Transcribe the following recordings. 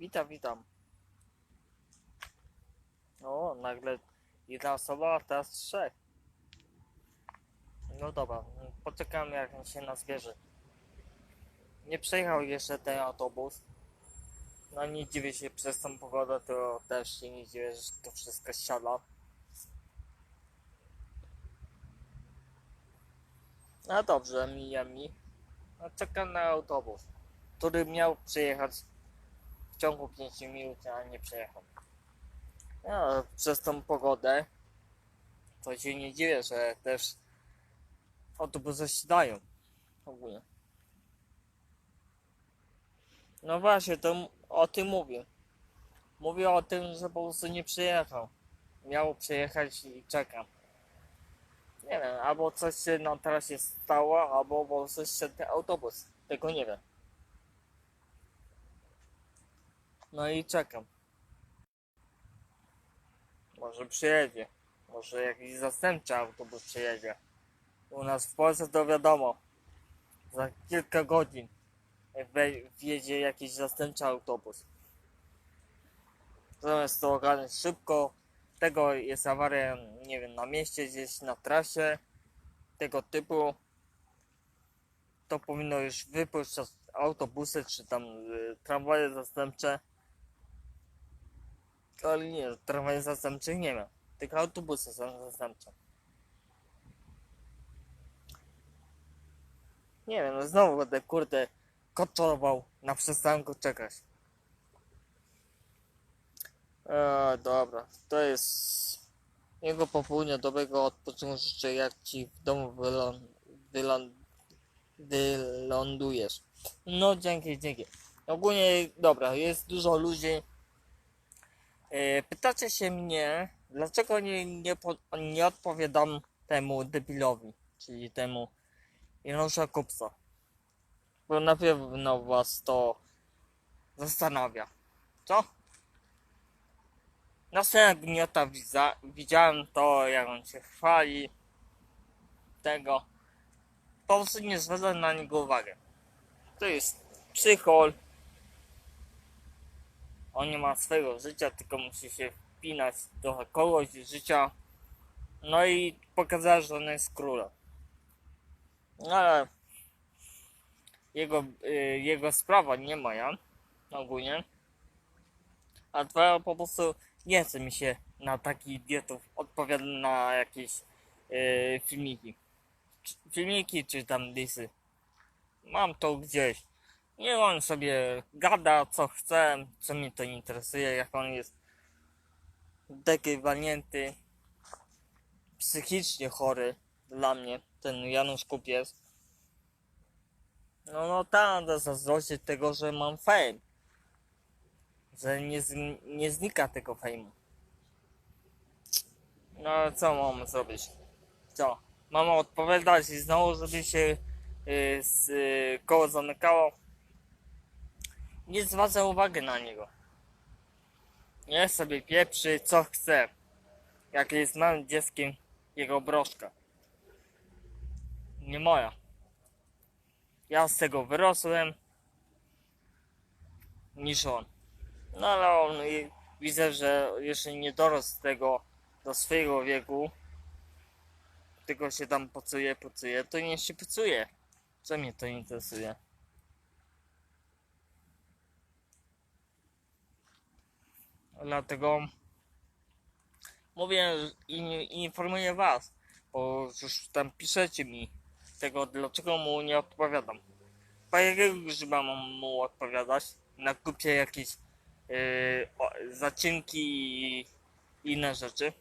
Witam, witam. O, nagle jedna osoba, a teraz trzech. No dobra, poczekam jak się nazbierze. Nie przejechał jeszcze ten autobus. No nie dziwię się przez tą pogodę, to też się nie dziwię, że to wszystko siada. No dobrze, mija mi. No czekam na autobus, który miał przyjechać ciągu 5 minut, a nie przejechał. No, przez tą pogodę to się nie dziwię, że też autobusy siadają ogólnie. No właśnie, to o tym mówię. Mówię o tym, że po prostu nie przyjechał. Miał przyjechać i czekam. Nie wiem, albo coś się na trasie stało, albo po prostu szedł autobus. Tego nie wiem. No i czekam. Może przyjedzie. Może jakiś zastępczy autobus przyjedzie. U nas w Polsce to wiadomo. Za kilka godzin wjedzie jakiś zastępczy autobus. Zamiast to ogarnąć szybko, tego jest awaria, nie wiem, na mieście, gdzieś na trasie, tego typu, to powinno już wypuszczać autobusy, czy tam y, tramwaje zastępcze. Ale nie, tramwaje zastępczych nie ma, tylko autobusy są zastępcze. Nie wiem, no znowu będę kurde koczował na przystanku czekać. E, dobra, to jest jego popołudnia dobrego odpoczynku życzę jak ci w domu wylą, wylą, wylądujesz. No dzięki, dzięki. Ogólnie dobra, jest dużo ludzi. E, pytacie się mnie, dlaczego nie, nie, nie odpowiadam temu debilowi, czyli temu Janusza Kupca. Bo na pewno was to zastanawia. Co? Następnego gniota widza, widziałem to, jak on się chwali. Tego. Po prostu nie zwracam na niego uwagę. To jest psychol. On nie ma swojego życia, tylko musi się wpinać trochę kogoś życia. No i pokazać, że on jest królem. No ale jego, y, jego sprawa, nie moja, ogólnie. A twoja po prostu nie chce mi się na takich idiotów odpowiadać na jakieś y, filmiki. Filmiki czy tam disy. Mam to gdzieś. Nie on sobie gada co chce, co mnie to interesuje, jak on jest taki walnięty, psychicznie chory dla mnie, ten Janusz Kupiec. No, no to zazdrości tego, że mam fame. Że nie, nie znika tego fejmu. No ale co mamy zrobić? Co? Mamy odpowiadać i znowu, żeby się y, z, y, koło zamykało? Nie zwraca uwagi na niego. Nie sobie pieprzy co chce. Jak jest małym dzieckiem jego broszka. Nie moja. Ja z tego wyrosłem niż on. No ale on widzę, że jeszcze nie dorósł z tego do swojego wieku. Tylko się tam pocuje, pocuje. To nie się pocuje. Co mnie to interesuje? Dlatego mówię i informuję was, bo już tam piszecie mi tego, dlaczego mu nie odpowiadam. Po jakiego grzyba mam mu odpowiadać? Na kupie jakieś yy, zacinki i inne rzeczy.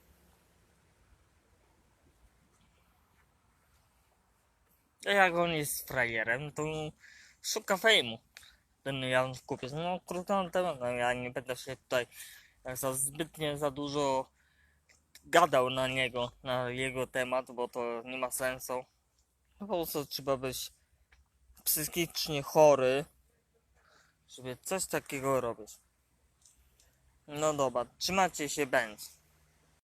Jak on jest frajerem, to szuka fejmu. Ten Jan Kupiec. No krótko na temat, no, ja nie będę się tutaj za zbytnie za dużo gadał na niego, na jego temat, bo to nie ma sensu. No po prostu trzeba być psychicznie chory, żeby coś takiego robić. No dobra, trzymajcie się, Benz.